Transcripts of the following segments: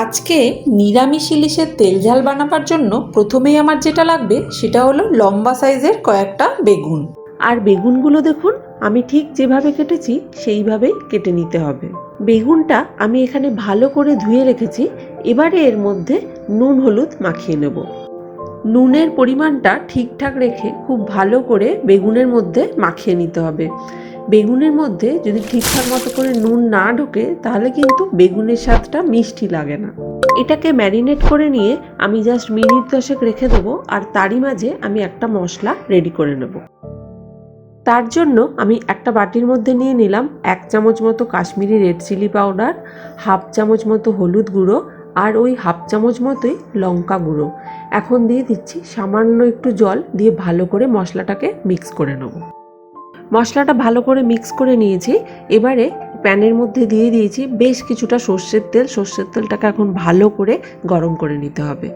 আজকে নিরামিষ ইলিশের তেল ঝাল বানাবার জন্য প্রথমেই আমার যেটা লাগবে সেটা হলো লম্বা সাইজের কয়েকটা বেগুন। আর বেগুনগুলো দেখুন, আমি ঠিক যেভাবে কেটেছি সেইভাবেই কেটে নিতে হবে। বেগুনটা আমি এখানে ভালো করে ধুয়ে রেখেছি, এবারে এর মধ্যে নুন হলুদ মাখিয়ে নেব। নুনের পরিমাণটা ঠিকঠাক রেখে খুব ভালো করে বেগুনের মধ্যে মাখিয়ে নিতে হবে। বেগুনের মধ্যে যদি ঠিকঠাক মতো করে নুন না ঢোকে, তাহলে কিন্তু বেগুনের স্বাদটা মিষ্টি লাগে না। এটাকে ম্যারিনেট করে নিয়ে আমি জাস্ট মিনিট দশেক রেখে দেবো, আর তারই মাঝে আমি একটা মশলা রেডি করে নেব। তার জন্য আমি একটা বাটির মধ্যে নিয়ে নিলাম এক চামচ মতো Kashmiri red chilli powder, half চামচ মতো হলুদ গুঁড়ো, আর ওই হাফ চামচ মতোই লঙ্কা গুঁড়ো। এখন দিয়ে দিচ্ছি সামান্য একটু জল দিয়ে ভালো করে মশলাটাকে মিক্স করে নেব। মশলাটা ভালো করে মিক্স করে নিয়েছি। এবারে প্যানের মধ্যে দিয়ে দিয়েছি বেশ কিছুটা সর্ষের তেল। সর্ষের তেলটাকে এখন ভালো করে গরম করে নিতে হবে।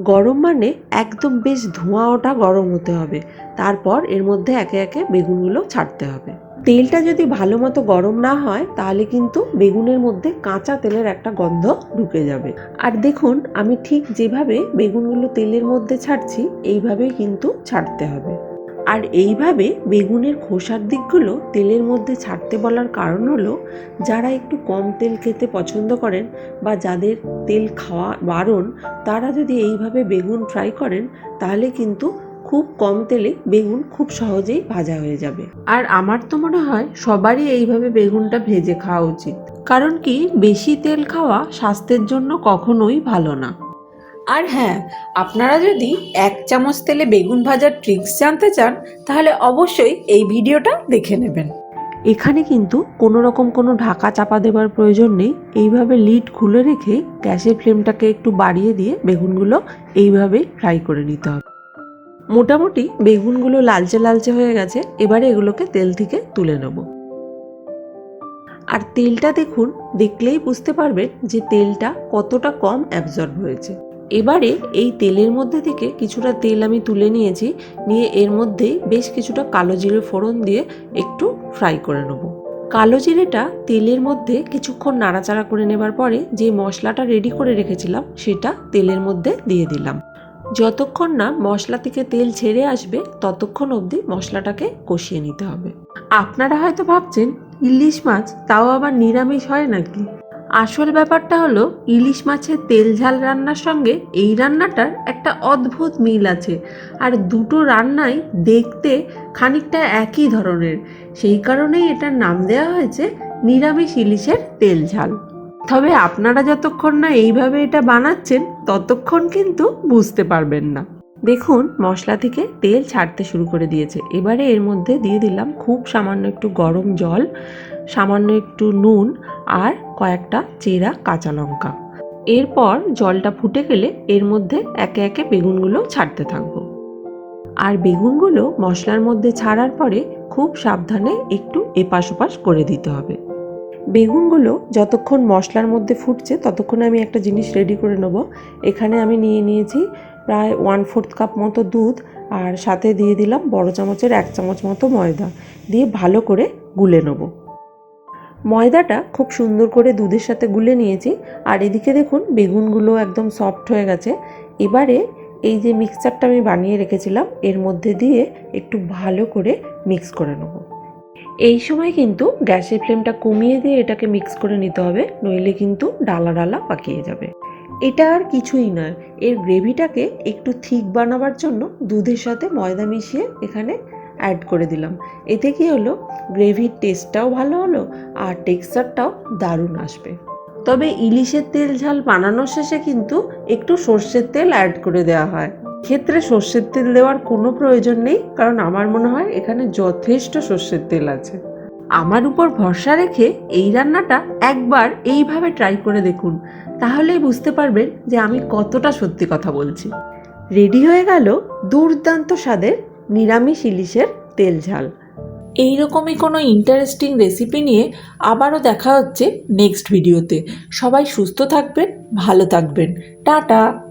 গরম মানে একদম বেশ ধোঁয়া ওটা গরম হতে হবে। তারপর এর মধ্যে একে একে বেগুনগুলো ছাড়তে হবে। তেলটা যদি ভালো মতো গরম না হয়, তাহলে কিন্তু বেগুনের মধ্যে কাঁচা তেলের একটা গন্ধ ঢুকে যাবে। আর দেখুন, আমি ঠিক যেভাবে বেগুনগুলো তেলের মধ্যে ছাড়ছি, এইভাবেই কিন্তু ছাড়তে হবে। আর এইভাবে বেগুনের খোসার দিকগুলো তেলের মধ্যে ছাড়তে বলার কারণ হলো, যারা একটু কম তেল খেতে পছন্দ করেন বা যাদের তেল খাওয়া বারণ, তারা যদি এইভাবে বেগুন ফ্রাই করেন, তাহলে কিন্তু খুব কম তেলে বেগুন খুব সহজেই ভাজা হয়ে যাবে। আর আমার তো মনে হয় সবারই এইভাবে বেগুনটা ভেজে খাওয়া উচিত। কারণ কি, বেশি তেল খাওয়া স্বাস্থ্যের জন্য কখনোই ভালো না। আর হ্যাঁ আপনারা যদি এক চামচ তেলে বেগুন ভাজার ট্রিক্স জানতে চান, তাহলে অবশ্যই এই ভিডিওটা দেখে নেবেন। এখানে কিন্তু কোনো রকম কোনো ঢাকা চাপা দেওয়ার প্রয়োজন নেই। এইভাবে লিড খুলে রেখে গ্যাসের ফ্লেমটাকে একটু বাড়িয়ে দিয়ে বেগুনগুলো এইভাবেই ফ্রাই করে নিতে হবে। মোটামুটি বেগুনগুলো লালচে লালচে হয়ে গেছে, এবারে এগুলোকে তেল থেকে তুলে নেব। আর তেলটা দেখুন, দেখলেই বুঝতে পারবেন যে তেলটা কতটা কম অ্যাবজর্ব হয়েছে। এবারে এই তেলের মধ্যে থেকে কিছুটা তেল আমি তুলে নিয়েছি, নিয়ে এর মধ্যেই বেশ কিছুটা কালো জিরে ফোড়ন দিয়ে একটু ফ্রাই করে নেব। কালো জিরেটা তেলের মধ্যে কিছুক্ষণ নাড়াচাড়া করে নেবার পরে যে মশলাটা রেডি করে রেখেছিলাম, সেটা তেলের মধ্যে দিয়ে দিলাম। যতক্ষণ না মশলা থেকে তেল ছেড়ে আসবে, ততক্ষণ অবধি মশলাটাকে কষিয়ে নিতে হবে। আপনারা হয়তো ভাবছেন, ইলিশ মাছ তাও আবার নিরামিষ হয় নাকি? আসল ব্যাপারটা হলো, ইলিশ মাছের তেল ঝাল রান্নার সঙ্গে এই রান্নাটার একটা অদ্ভুত মিল আছে। আর দুটো রান্নাই দেখতে খানিকটা একই ধরনের। সেই কারণেই এটার নাম দেওয়া হয়েছে নিরামিষ ইলিশের তেল ঝাল। তবে আপনারা যতক্ষণ না এইভাবে এটা বানাচ্ছেন, ততক্ষণ কিন্তু বুঝতে পারবেন না। দেখুন, মশলা থেকে তেল ছাড়তে শুরু করে দিয়েছে। এবারে এর মধ্যে দিয়ে দিলাম খুব সামান্য একটু গরম জল, সামান্য একটু নুন আর কয়েকটা চেরা কাঁচা লঙ্কা। এরপর জলটা ফুটে গেলে এর মধ্যে একে একে বেগুনগুলো ছাড়তে থাকব। আর বেগুনগুলো মশলার মধ্যে ছাড়ার পরে খুব সাবধানে একটু এপাশ ওপাশ করে দিতে হবে। বেগুনগুলো যতক্ষণ মশলার মধ্যে ফুটছে, ততক্ষণ আমি একটা জিনিস রেডি করে নেব। এখানে আমি নিয়ে নিয়েছি প্রায় ওয়ান ফোর্থ কাপ মতো দুধ আর সাথে দিয়ে দিলাম বড় চামচের এক চামচ মতো ময়দা দিয়ে ভালো করে গুলে নেব। ময়দাটা খুব সুন্দর করে দুধের সাথে গুলে নিয়েছি আর এদিকে দেখুন বেগুনগুলো একদম সফট হয়ে গেছে। এবারে এই যে মিক্সচারটা আমি বানিয়ে রেখেছিলাম এর মধ্যে দিয়ে একটু ভালো করে মিক্স করে নেব। এই সময় কিন্তু গ্যাসের ফ্লেমটা কমিয়ে দিয়ে এটাকে মিক্স করে নিতে হবে, নইলে কিন্তু ডালা ডালা পাকিয়ে যাবে। এটা আর কিছুই নয়। এর গ্রেভিটাকে একটু থিক বানাবার জন্য দুধের সাথে ময়দা মিশিয়ে এখানে অ্যাড করে দিলাম। এতে কি হলো? গ্রেভির টেস্টটাও ভালো হলো আর টেক্সচারটাও দারুণ আসবে। তবে ইলিশের তেল ঝাল বানানোর শেষে কিন্তু একটু সর্ষের তেল অ্যাড করে দেওয়া হয়। ক্ষেত্রে সর্ষের তেল দেওয়ার কোনো প্রয়োজন নেই, কারণ আমার মনে হয় এখানে যথেষ্ট সর্ষের তেল আছে। আমার উপর ভরসা রেখে এই রান্নাটা একবার এইভাবে ট্রাই করে দেখুন, তাহলেই বুঝতে পারবেন যে আমি কতটা সত্যি কথা বলছি। রেডি হয়ে গেল দুর্দান্ত স্বাদের নিরামিষ ইলিশের তেল ঝাল। এইরকমই কোনো ইন্টারেস্টিং রেসিপি নিয়ে আবারও দেখা হচ্ছে নেক্সট ভিডিওতে সবাই সুস্থ থাকবেন, ভালো থাকবেন। টাটা!